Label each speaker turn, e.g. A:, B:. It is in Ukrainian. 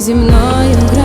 A: зі мною.